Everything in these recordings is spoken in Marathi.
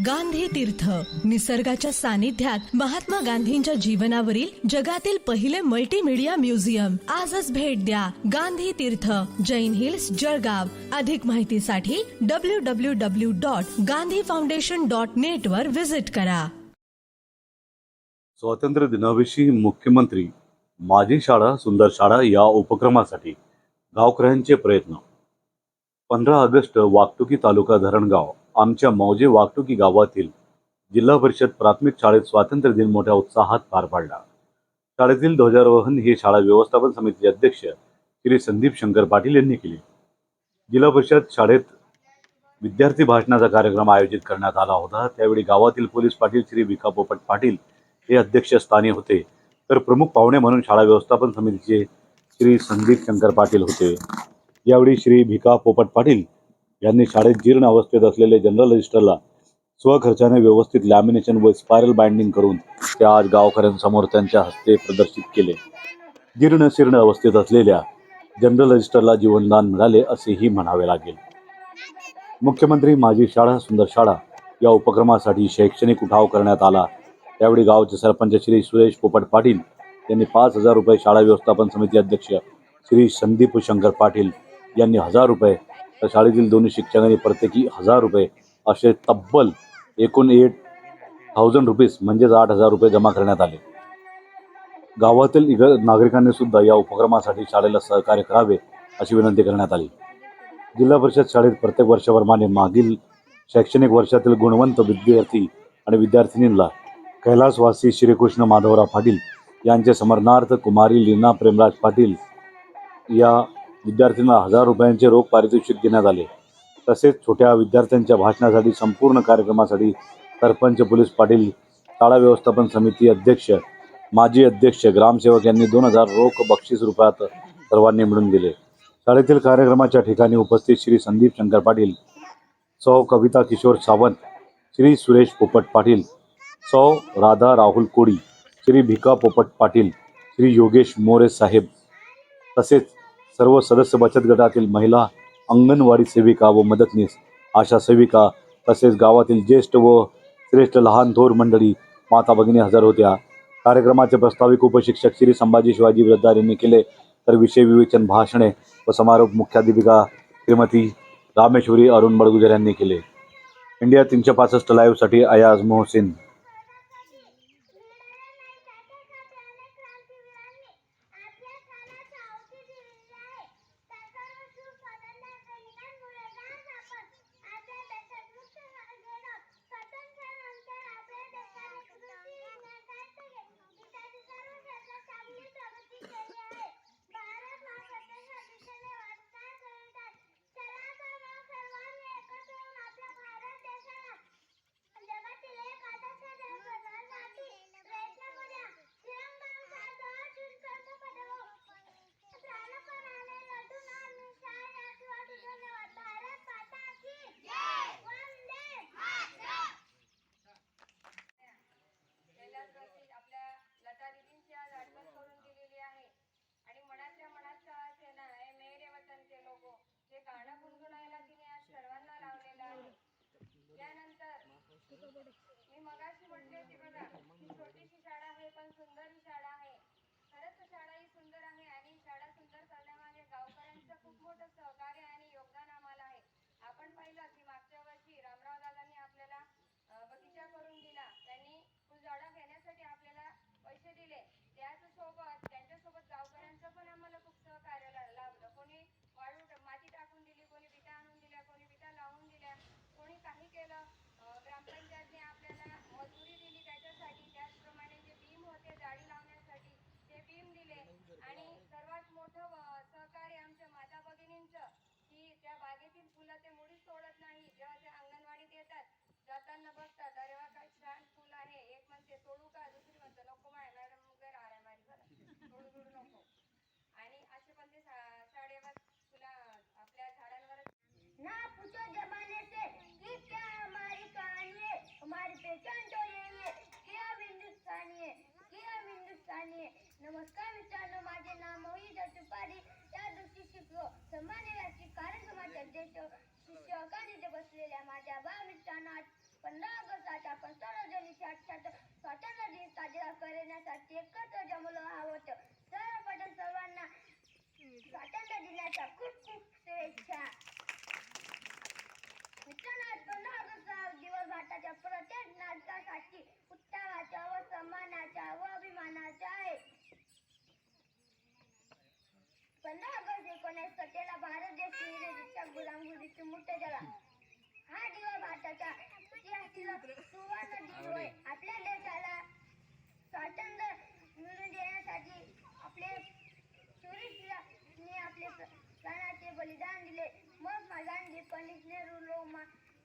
गांधी तीर्थ. निसर्गाच्या सानिध्यात महात्मा गांधींच्या जीवनावरील जगातील पहिले मल्टीमीडिया म्युझियम आजच भेट द्या गांधी तीर्थ. जैन हिल्स जळगाव. अधिक माहितीसाठी W W W dot Gandhi foundation dot net वर व्हिजिट करा. स्वातंत्र्य दिनाविषयी मुख्यमंत्री माझी शाळा सुंदर शाळा या उपक्रमासाठी गावकऱ्यांचे प्रयत्न. पंधरा ऑगस्ट वागतुकी तालुका धरणगाव. आमच्या मौजे वागटुकी गावातील जिल्हा परिषद प्राथमिक शाळेत स्वातंत्र्य दिन मोठ्या उत्साहात पार पाडला. शाळेतील ध्वजारोहण हे शाळा व्यवस्थापन समितीचे अध्यक्ष श्री संदीप शंकर पाटील यांनी केले. जिल्हा परिषद शाळेत विद्यार्थी भाषणाचा कार्यक्रम आयोजित करण्यात आला होता. त्यावेळी गावातील पोलीस पाटील श्री विका पोपट पाटील हे अध्यक्षस्थानी होते. तर प्रमुख पाहुणे म्हणून शाळा व्यवस्थापन समितीचे श्री संदीप शंकर पाटील होते. यावेळी श्री भिका पोपट पाटील यांनी शाळेत जीर्ण अवस्थेत असलेले जनरल रजिस्टरला स्वखर्चाने व्यवस्थित लॅमिनेशन व स्पायरल बाइंडिंग करून ते आज गावकऱ्यांसमोर त्यांच्या हस्ते प्रदर्शित केले. जीर्ण शीर्ण अवस्थेत असलेल्या जनरल रजिस्टरला जीवनदान मिळाले असेही म्हणावे लागेल. मुख्यमंत्री माझी शाळा सुंदर शाळा या उपक्रमासाठी शैक्षणिक उठाव करण्यात आला. त्यावेळी गावचे सरपंच श्री सुरेश पोपट पाटील यांनी पाच हजार रुपये शाळा व्यवस्थापन समिती अध्यक्ष श्री संदीप शंकर पाटील यांनी हजार रुपये तर शाळेतील दोन्ही शिक्षकांनी प्रत्येकी हजार रुपये असे तब्बल एकूण एट थाउजंड रुपीज म्हणजेच आठ हजार रुपये जमा करण्यात आले. गावातील इग नागरिकांनी सुद्धा या उपक्रमासाठी शाळेला सहकार्य करावे अशी विनंती करण्यात आली. जिल्हा परिषद शाळेत प्रत्येक वर्षाप्रमाणे मागील शैक्षणिक वर्षातील गुणवंत विद्यार्थी आणि विद्यार्थिनींना कैलासवासी श्रीकृष्ण माधवराव पाटील यांचे समरणार्थ कुमारी लीना प्रेमराज पाटील या विद्यार्थ्यांना हजार रुपयांचे रोख पारितोषिक देण्यात आले. तसेच छोट्या विद्यार्थ्यांच्या भाषणासाठी संपूर्ण कार्यक्रमासाठी सरपंच पोलीस पाटील शाळा व्यवस्थापन समिती अध्यक्ष माजी अध्यक्ष ग्रामसेवक यांनी दोन हजार रोख बक्षीस रुपयात सर्वांनी मिळून दिले. शाळेतील कार्यक्रमाच्या ठिकाणी उपस्थित श्री संदीप शंकर पाटील सौ कविता किशोर सावंत श्री सुरेश पोपट पाटील सौ राधा राहुल कोडी श्री भिका पोपट पाटील श्री योगेश मोरे साहेब तसेच सर्व सदस्य बचत गटातील महिला अंगणवाडी सेविका व मदतनीस आशा सेविका तसेच गावातील ज्येष्ठ व श्रेष्ठ लहान थोर मंडळी माता भगिनी हजर होत्या. कार्यक्रमाचे प्रस्ताविक उपशिक्षक श्री संभाजी शिवाजी बिरद्दार यांनी केले. तर विषय विवेचन भाषणे व समारोप मुख्याध्यापिका श्रीमती रामेश्वरी अरुण बडगुजर यांनी केले. इंडिया तीनशे पासष्ट लाईव्हसाठी अयाज मोहसिन नमस्कार मित्रांनो माझे नाम मोहित तुपारी या दिवशी शिकलो. सन्मान कार्यक्रमाचे अध्यक्ष शिक्षका तिथे बसलेल्या माझ्या बा मित्रांना पंधरा ऑगस्टाच्या पंचावन्नशे आठशे स्वातंत्र्य दिन साजरा करण्यासाठी एकत्र जमलो आहोत. सर्वप्रथम सर्वांना स्वातंत्र्य दिनाच्या खूप खूप शुभेच्छा. मित्रांनो आज पंधरा ऑगस्ट दिवस भारताच्या परत पंधरा ऑगस्ट एकोणीस सत्तेला भारत देश इंग्रजीच्या गुलामगिरीची मुक्त झाला. हा दिवस भारताच्या इतिहासातील सुवर्ण दिन होय आपल्या देशाला स्वातंत्र्य मिळवून देण्यासाठी आपले चोरीने आपले प्राणाचे बलिदान दिले. मग माझा एकोणीस नेहरू लोकमा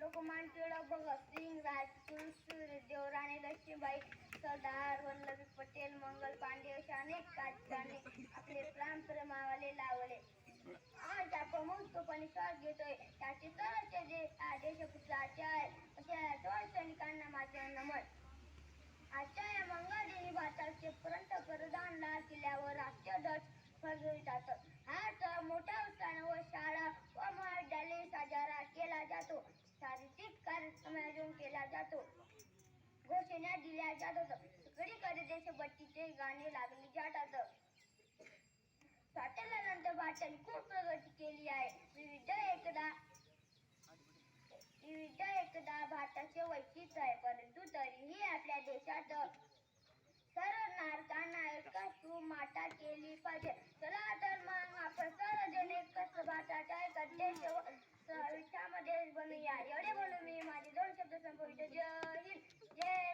लोकमान टिळक भगतसिंग राजगुरू सुखदेव राणे लक्ष्मीबाई सरदार वल्लभी पटेल मंगल पांडे अशा अनेक राजकारणे आपले प्राण प्रेमावाले लावले. आज आपण मुक्तपणे श्वास घेतोय. त्याचे सर्वच जे देशपुत्राचे आहे. अशा सर्व सैनिकांना माझे नमन. आजच्या या मंगळ दिनी भारताचे पंतप्रधान लाल किल्ल्यावर राष्ट्रीय ध्वज जातात हा तर मोठ्या उत्साहाने व शाळा व महाविद्यालय साजरा केला जातो. शारीरिक कार्यक्रम आयोजन केला जातो. घोषणा दिल्या जातात सगळीकडे देशभक्तीचे गाणे लागले जातात स्वातंत्र्यानंतर भारताने खूप प्रगती केली आहे. विविध एकदा विविध एकदा भारताचे वैशिष्ट्य आहे. परंतु तरीही आपल्या देशात सर्व नारकांना एकच तू माता केली पाहिजे. चला तर मग आपण सर्वजण एकच भारताच्या एक देश विचारामध्ये बनूया एवढे बोलू मी माझे दोन शब्द संपवितो. जय हिंद. जय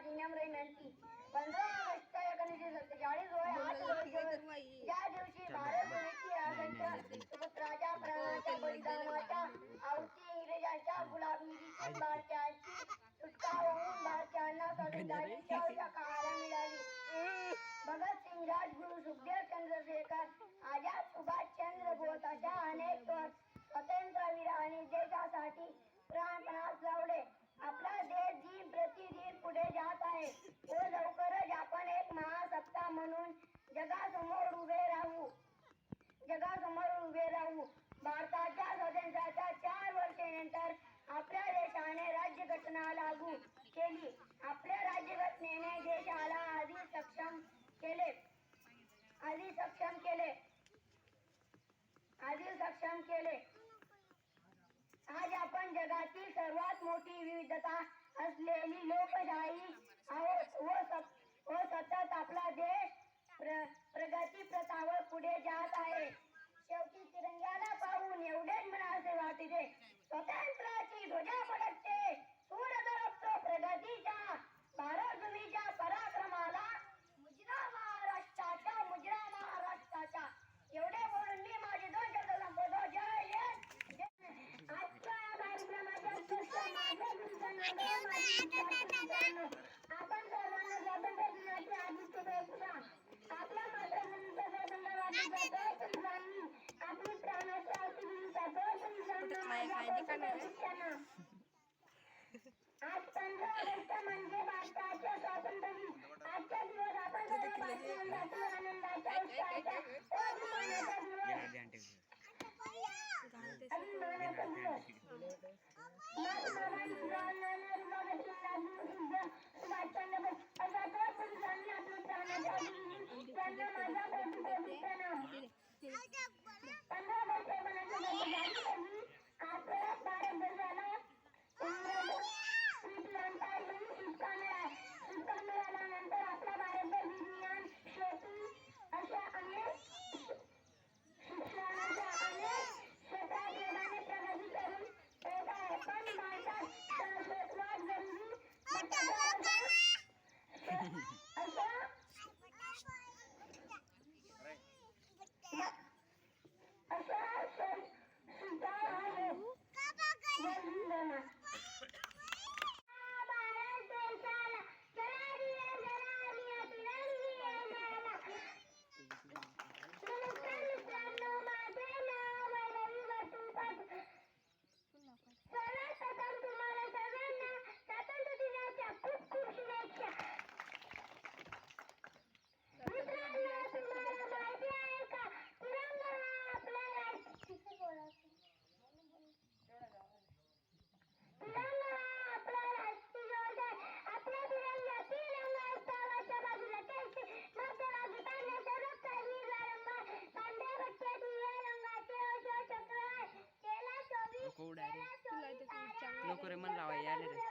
माझी नम्र विनंती. पंधरा ऑगस्ट एकोणीसशे सत्तेचाळीस रोजी हाच दिवस ज्या दिवशी भारत सुपुत्राच्या प्राणाच्या बलिदानाच्या आहुती इंग्रजांच्या गुलामीची भारताची सुटका होऊन भारतीयांना स्वातंत्र्याची काळाला मिळाली. भगतसिंग राजगुरू सुखदेव चंद्रशेखर आझाद सुभाषचंद्र बोस अशा अनेक स्वातंत्र्यवीरांनी देशासाठी प्राणपणास लावले. आपला देश दिन प्रतिदिन पुढे जात आहे व लवकरच आपण एक महासत्ता म्हणून जगासमोर उभे राहू जगासमोर उभे राहू भारताच्या स्वातंत्र्याच्या चार वर्षानंतर आपल्या देशाने राज्यघटना लागू केली आपल्या राज्यघटनेने देशाला अधिक सक्षम केले अधिक सक्षम केले अधिक सक्षम केले आज आपण जगातील सर्वात मोठी विविधता असलेली लोकशाही आजच्या आज दिवस आपण सर्व आहुती दिली त्यांना माझा कोटी कोटी प्रणाम पंधरा ऑगस्ट एकोणीसशे सत्तेचाळीस रोजी आपल्या भारत देशाला इंग्रज श्रीलंका येऊन सुटका मिळाला सुटका मिळाल्यानंतर आपला भारत देश विज्ञान शेती अशा अनेक शिक्षणाच्या अनेक क्षेत्रात वेगाने प्रगती करून येत आहे पण भारतात दहशतवाद जंगी भ्रष्टाचार अशा अशा सुद्धा आहे भारत देशाला जनारिया जनारिया तिरंगी झाला नमस्कार मित्रांनो माझे नाव आहे रवी वसुपत सर्वप्रथम तुम्हाला सर्वांना स्वातंत्र्य दिनाच्या खूप खूप शुभेच्छा मित्रांनो तुम्हाला माहिती आहे का तिरंगा हा आपला राष्ट्र तिरंगा हा आपला राष्ट्रीय ध्वज आहे आपल्या तिरंगा तीन रंग असतात वरच्या बाजूला केसरी मध्यभागी पांढऱ्या सर्व काही हिरवा रंग आहे पांढऱ्या पट्ट्यात हिरव्या रंगाचे अशोक लावायला